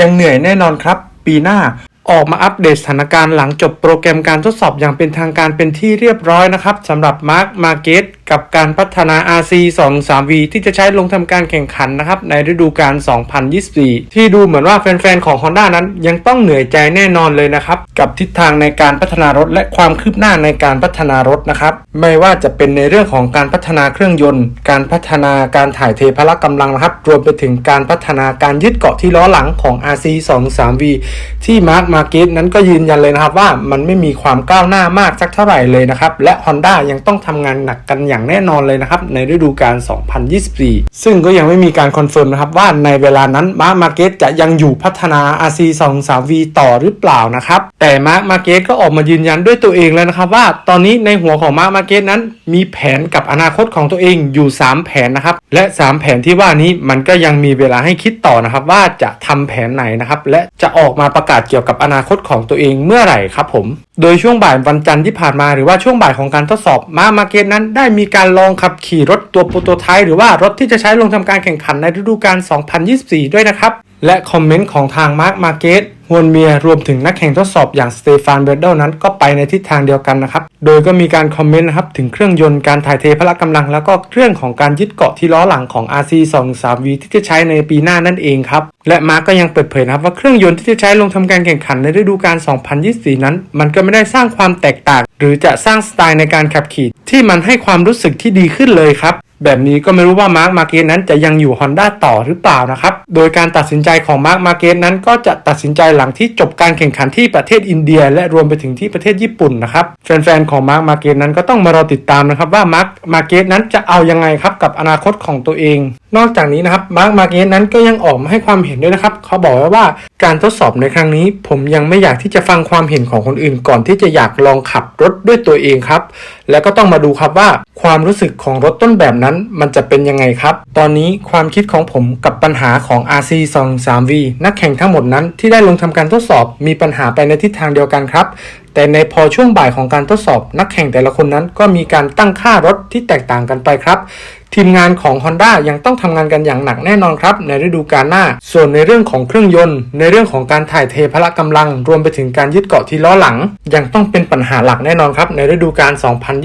ยังเหนื่อยแน่นอนครับ ปีหน้า ออกมาอัปเดตสถานการณ์หลังจบโปรแกรมการทดสอบอย่างเป็นทางการเป็นที่เรียบร้อยนะครับสำหรับ Mark Market กับการพัฒนา RC 2 3 V ที่จะใช้ลงทำการแข่งขันนะครับในฤดูกาล 2024 ที่ดูเหมือนว่าแฟนๆ ของ Honda นั้นยังต้องเหนื่อยใจแน่นอนเลยนะครับ กับทิศทางในการพัฒนารถและความคืบหน้าในการพัฒนารถนะครับ ไม่ว่าจะเป็นในเรื่องของการพัฒนาเครื่องยนต์ การพัฒนาการถ่ายเทพละกำลังนะครับ รวมไปถึงการพัฒนาการยึดเกาะที่ล้อหลังของ RC 2 3 V ที่ Mark มาเก็ตนั้นก็ยืนยันเลยนะครับว่ามันไม่มีความก้าวหน้ามากสักเท่าไหร่เลยนะครับ และ Honda ยังต้องทำงานหนักกันอย่างแน่นอนเลยนะครับ ในฤดูกาล 2024 ซึ่งก็ยังไม่มีการคอนเฟิร์มนะครับว่าในเวลานั้นมาร์กิสจะยังอยู่พัฒนา RC 2 3 V ต่อหรือเปล่านะครับ แต่มาร์กมาเกตก็ออกมายืนยันด้วยตัวเองแล้วนะครับ ว่าตอนนี้ในหัวของมาร์กมาเกตนั้น มีแผนกับอนาคตของตัวเองอยู่ 3 แผนนะครับ และ 3 แผนที่ว่านี้มันก็ยังมีเวลาให้คิดต่อนะครับ ว่าจะทำแผนไหนนะครับ และจะออกมาประกาศเกี่ยวกับอนาคตของตัวเองเมื่อไหร่ครับผมโดยช่วงบ่ายวันจันทร์ที่ผ่านมาหรือว่าช่วงบ่ายของการทดสอบมามาเกตนั้น ได้มีการลองขับขี่รถตัวโปรโตไทป์หรือว่ารถที่จะใช้ลงทำการแข่งขันในฤดูกาล 2024 ด้วยนะครับ และคอมเมนต์ของทางมาร์คมาเกตฮวนเมียรวมถึงนักแข่งทดสอบอย่างสเตฟานเบรเดลนั้นก็ไปในทิศทางเดียวกันนะครับ โดยก็มีการคอมเมนต์นะครับถึงเครื่องยนต์การถ่ายเทพละกำลัง แล้วก็เครื่องของการยึดเกาะที่ล้อหลังของ RC 2 3 V ที่จะใช้ในปีหน้านั่นเองครับ และมาร์กก็ยังเปิดเผยนะครับว่าเครื่องยนต์ที่จะใช้ลงทำการแข่งขันในฤดูกาล 2024 นั้น มันก็ไม่ได้สร้างความแตกต่าง หรือจะสร้างสไตล์ในการขับขี่ที่มันให้ความรู้สึกที่ดีขึ้นเลยครับ แบบนี้ก็ไม่รู้ว่ามาร์คมาเกตนั้นจะยังอยู่ Honda ต่อหรือเปล่านะครับ โดยการตัดสินใจของมาร์คมาเกตนั้นก็จะตัดสินใจหลังที่จบการแข่งขันที่ประเทศอินเดีย และรวมไปถึงที่ประเทศญี่ปุ่นนะครับแฟนๆของมาร์คมาเกตนั้นก็ต้องมารอติดตามนะครับว่ามาร์คมาเกตนั้นจะเอายังไงครับกับอนาคตของตัวเอง นอกจากนี้นะครับมาร์คมาเกตนั้นก็ยังออกมาให้ความเห็นด้วยนะครับเขาบอกว่า การทดสอบในครั้งนี้ ผมยังไม่อยากที่จะฟังความเห็นของคนอื่น ก่อนที่จะอยากลองขับรถด้วยตัวเองครับ แล้วก็ต้องมาดูครับว่า ความรู้สึกของรถต้นแบบนั้น มันจะเป็นยังไงครับ ตอนนี้ความคิดของผมกับปัญหาของ RC 2 3 V นักแข่งทั้งหมดนั้นที่ได้ลงทำการทดสอบมีปัญหาไปในทิศทางเดียวกันครับ แต่ในพอช่วงบ่ายของการทดสอบนักแข่งแต่ละคนนั้น ก็มีการตั้งค่ารถที่แตกต่างกันไปครับ ทีมงานของ Honda ยังต้องทำงานกันอย่างหนักแน่นอนครับ ในฤดูกาลหน้า ส่วนในเรื่องของเครื่องยนต์ ในเรื่องของการถ่ายเทพละกำลัง รวมไปถึงการยึดเกาะที่ล้อหลัง ยังต้องเป็นปัญหาหลักแน่นอนครับ ในฤดูกาล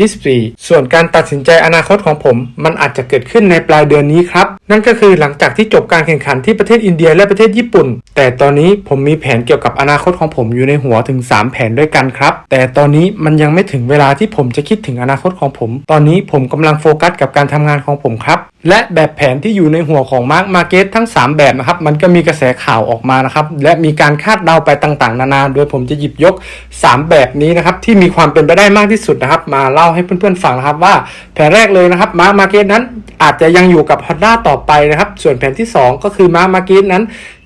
2024 ส่วนการตัดสินใจอนาคตของผม มันอาจจะเกิดขึ้นในปลายเดือนนี้ครับนั่นก็คือหลังจากที่จบการแข่งขันที่ประเทศอินเดียและประเทศญี่ปุ่น แต่ตอนนี้ผมมีแผนเกี่ยวกับอนาคตของผมอยู่ในหัวถึง 3 แผนด้วยกันครับ แต่ตอนนี้มันยังไม่ถึงเวลาที่ผมจะคิดถึงอนาคตของผม ตอนนี้ผมกำลังโฟกัสกับการทำงานของผมครับและแบบแผนที่อยู่ในหัวของมาร์ m มาเก็ตทั้ง 3 แบบนะครับ มันก็มีกระแสข่าวออกมานะครับ และมีการคาดเดาไปต่างๆ นานา โดยผมจะหยิบยก 3 แบบนี้นะครับ ที่มีความเป็นไปได้มากที่สุดนะครับ มาเล่าให้เพื่อนๆฟังนะครับว่าแผนแรกเลยนะครับมาร์ m มาเก็ตนั้นอาจจะยังอยู่กับ Honda ต่อไปนะครับ ส่วนแผนที่ 2 ก็คือมาร์ m มาเก็ตนั้น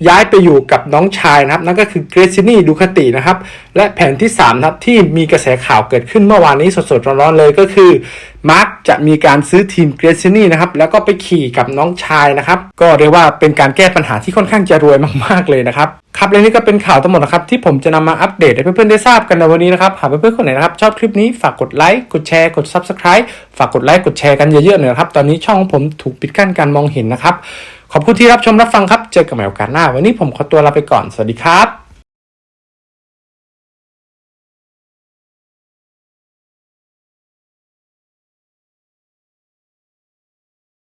ย้ายไปอยู่กับน้องชายนะครับ นั่นก็คือเกรซินี่ดูคาตินะครับ และแผนที่3นะครับที่มีกระแสข่าวเกิดขึ้นเมื่อวานนี้สดๆร้อนๆเลยก็คือ มาร์กจะมีการซื้อทีมเกรซินี่นะครับแล้วก็ไปขี่กับน้องชายนะครับก็เรียกว่าเป็นการแก้ปัญหาที่ค่อนข้างจะรวยมากๆเลยนะครับครับและนี่ก็เป็นข่าวทั้งหมดนะครับที่ผมจะนำมาอัปเดตให้เพื่อนๆได้ทราบกันในวันนี้นะครับหากเพื่อนๆคนไหนนะครับชอบคลิปนี้ฝากกดไลค์กดแชร์กด Subscribe ฝากกดไลค์กดแชร์กันเยอะๆหน่อยนะครับตอนนี้ช่องของผมถูกปิดกั้นการมองเห็นนะครับขอบคุณที่รับชมรับฟังครับเจอกันใหม่โอกาสหน้า วันนี้ผมขอตัวลาไปก่อนสวัสดีครับ